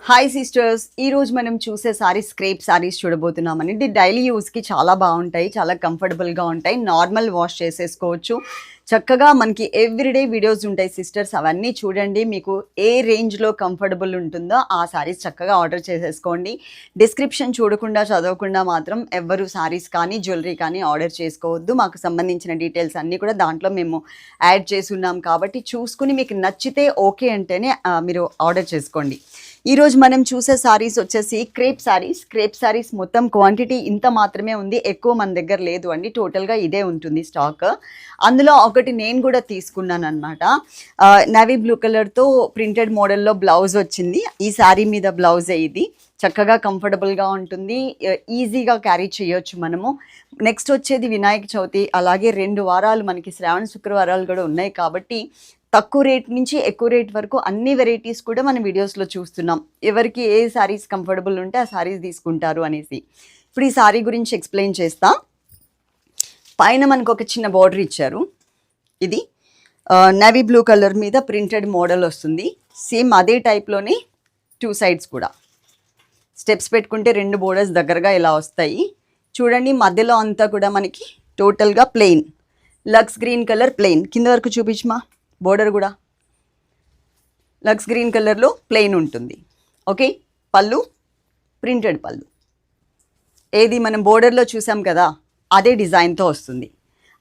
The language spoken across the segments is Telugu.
హాయ్ సిస్టర్స్ ఈ రోజు మనం చూసే సారీస్ స్క్రేప్ సారీస్ చూడబోతున్నామని. ఇది డైలీ యూస్కి చాలా బాగుంటాయి చాలా కంఫర్టబుల్గా ఉంటాయి. నార్మల్ వాష్ చేసేసుకోవచ్చు. చక్కగా మనకి ఎవ్రీడే వీడియోస్ ఉంటాయి సిస్టర్స్ అవన్నీ చూడండి. మీకు ఏ రేంజ్లో కంఫర్టబుల్ ఉంటుందో ఆ సారీస్ చక్కగా ఆర్డర్ చేసేసుకోండి. డిస్క్రిప్షన్ చూడకుండా చదవకుండా మాత్రం ఎవరు సారీస్ కానీ జ్యువెలరీ కానీ ఆర్డర్ చేసుకోవద్దు. మాకు సంబంధించిన డీటెయిల్స్ అన్నీ కూడా దాంట్లో మేము యాడ్ చేసి ఉన్నాం కాబట్టి చూసుకుని మీకు నచ్చితే ఓకే అంటేనే మీరు ఆర్డర్ చేసుకోండి. ఈరోజు మనం చూసే శారీస్ వచ్చేసి క్రేప్ శారీస్ క్రేప్ శారీస్ మొత్తం క్వాంటిటీ ఇంత మాత్రమే ఉంది. ఎక్కువ మన దగ్గర లేదు అండి. టోటల్గా ఇదే ఉంటుంది స్టాక్ అందులో ఒకటి నేను కూడా తీసుకున్నాను అనమాట నవీ బ్లూ కలర్తో ప్రింటెడ్ మోడల్లో బ్లౌజ్ వచ్చింది. ఈ శారీ మీద బ్లౌజే ఇది. చక్కగా కంఫర్టబుల్గా ఉంటుంది. ఈజీగా క్యారీ చేయొచ్చు మనము. నెక్స్ట్ వచ్చేది వినాయక చవితి. అలాగే రెండు వారాలు మనకి శ్రావణ శుక్రవారాలు కూడా ఉన్నాయి కాబట్టి తక్కువ రేట్ నుంచి ఎక్కువ రేట్ వరకు అన్ని వెరైటీస్ కూడా మనం వీడియోస్లో చూస్తున్నాం. ఎవరికి ఏ శారీస్ కంఫర్టబుల్ ఉంటే ఆ శారీస్ తీసుకుంటారు అనేసి. ఇప్పుడు ఈ శారీ గురించి ఎక్స్ప్లెయిన్ చేస్తా. పైన మనకు ఒక చిన్న బార్డర్ ఇచ్చారు. ఇది నవీ బ్లూ కలర్ మీద ప్రింటెడ్ మోడల్ వస్తుంది. సేమ్ అదే టైప్లోనే టూ సైడ్స్ కూడా. స్టెప్స్ పెట్టుకుంటే రెండు బోర్డర్స్ దగ్గరగా ఇలా వస్తాయి. చూడండి మధ్యలో అంతా కూడా మనకి టోటల్గా plain lux green colour plain కింద వరకు చూపించమా? బోర్డర్ కూడా? లక్స్ గ్రీన్ కలర్లో ప్లెయిన్ ఉంటుంది. ఓకే పళ్ళు? ప్రింటెడ్ పళ్ళు. ఏది మనం బోర్డర్లో చూసాం కదా అదే డిజైన్తో వస్తుంది.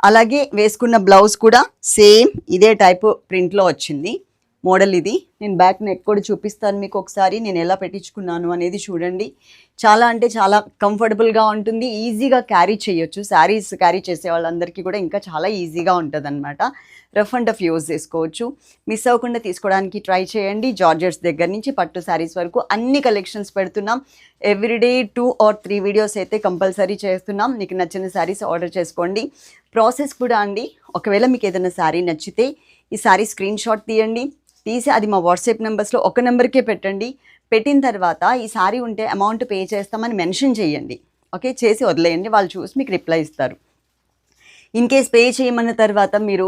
అలాగే వేసుకున్న బ్లౌజ్ కూడా సేమ్ ఇదే టైపు ప్రింట్లో వచ్చింది. మోడల్ ఇది. నేను బ్యాక్ నెక్ కూడా చూపిస్తాను మీకు ఒకసారి. నేను ఎలా పెట్టించుకున్నాను అనేది చూడండి. చాలా అంటే చాలా కంఫర్టబుల్గా ఉంటుంది. ఈజీగా క్యారీ చేయొచ్చు. శారీస్ క్యారీ చేసే వాళ్ళందరికీ కూడా ఇంకా చాలా ఈజీగా ఉంటుంది అనమాట రఫ్ అండ్ టఫ్ యూజ్ చేసుకోవచ్చు. మిస్ అవ్వకుండా తీసుకోవడానికి ట్రై చేయండి. జార్జెట్స్ దగ్గర నుంచి పట్టు శారీస్ వరకు అన్ని కలెక్షన్స్ పెడుతున్నాం. Everyday two or three videos అయితే కంపల్సరీ చేస్తున్నాం. మీకు నచ్చిన శారీస్ ఆర్డర్ చేసుకోండి. ప్రాసెస్ కూడా అండి. ఒకవేళ మీకు ఏదైనా శారీ నచ్చితే ఈ శారీ స్క్రీన్ షాట్ తీయండి. తీసి అది మా వాట్సాప్ నెంబర్స్లో ఒక నెంబర్కే పెట్టండి. పెట్టిన తర్వాత ఈ సారీ ఉంటే అమౌంట్ పే చేస్తామని మెన్షన్ చేయండి. ఓకే? చేసి వదిలేయండి. వాళ్ళు చూసి మీకు రిప్లై ఇస్తారు. ఇన్ కేస్ పే చేయమన్న తర్వాత మీరు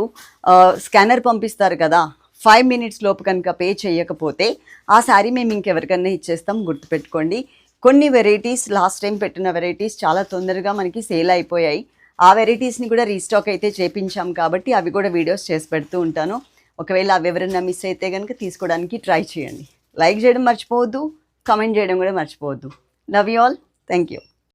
స్కానర్ పంపిస్తారు కదా? ఫైవ్ మినిట్స్ లోపు కనుక పే చేయకపోతే ఆ శారీ మేము ఇంకెవరికన్నా ఇచ్చేస్తాం. గుర్తుపెట్టుకోండి. కొన్ని వెరైటీస్ లాస్ట్ టైం పెట్టిన వెరైటీస్ చాలా తొందరగా మనకి సేల్ అయిపోయాయి. ఆ వెరైటీస్ని కూడా రీస్టాక్ అయితే చేపించాం కాబట్టి అవి కూడా వీడియోస్ చేసి పెడుతూ ఉంటాను. ఒకవేళ అవి మిస్ అయితే కనుక తీసుకోవడానికి ట్రై చేయండి. లైక్ చేయడం మర్చిపోవద్దు కమెంట్ చేయడం కూడా మర్చిపోవద్దు. Love you all thank you